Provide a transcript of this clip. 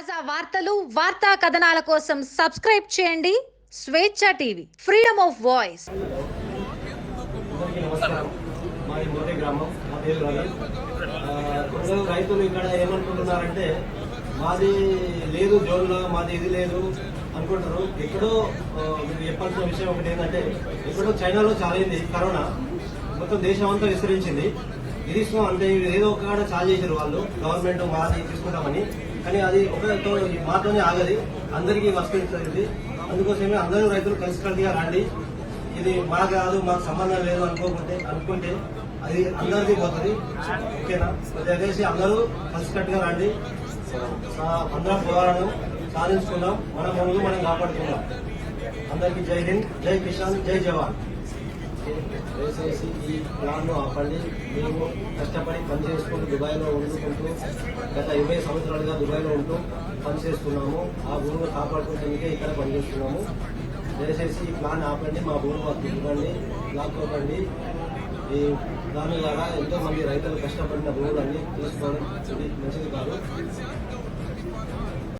తాజా వార్తలు వార్తా కథనాల కోసం సబ్స్క్రైబ్ చేయండి. స్వేచ్ఛ టీవీ ఫ్రీడమ్ ఆఫ్ వాయిస్. రైతులు ఇక్కడ ఏమనుకుంటున్నారంటే మాది లేదు జోన్లో మాది ఇది లేదు అనుకుంటారు. ఎక్కడో ఆ, చెప్పాల్సిన విషయం ఒకటి ఏంటంటే ఎక్కడో చైనాలో చాలింది కరోనా. మొత్తం దేశం అంతా విస్తరించింది. ఇది అంటే ఏదో ఒక కాడ చాలు చేశారు వాళ్ళు. గవర్నమెంట్ మాది తీసుకుంటామని. కానీ అది ఒకరితో మాతోనే ఆగది. అందరికీ వర్తిస్తుంది అందుకోసమే అందరూ రైతులు కలిసికట్టుగా రండి. ఇది మా కాదు మాకు సంబంధం లేదు అనుకోకుంటే అనుకుంటే అది అందరికీ పోతుంది. ఓకేనా? దయచేసి అందరూ కలిసికట్టుగా రండి. అందరం పోరాటం సాధించుకుందాం. మన ముందు మనం కాపాడుకుందాం. అందరికీ జై హింద్ జై కిషాన్ జై జవాన్. దయచేసి ఈ ప్లాన్ను ఆపండి. మేము కష్టపడి పనిచేసుకుంటూ దుబాయ్లో ఉండుకుంటూ గత ఇరవై సంవత్సరాలుగా దుబాయ్లో ఉంటూ పనిచేస్తున్నాము ఆ భూమిని కాపాడుకుంటే ఇక్కడ పనిచేస్తున్నాము. దయచేసి ఈ ప్లాన్ ఆపండి మా భూమి మాకు ఇవ్వండి లాక్కోకండి ఈ దాని ద్వారా ఎంతో మంది రైతులు కష్టపడిన భూములన్నీ తీసుకోవడం మంచిది కాదు.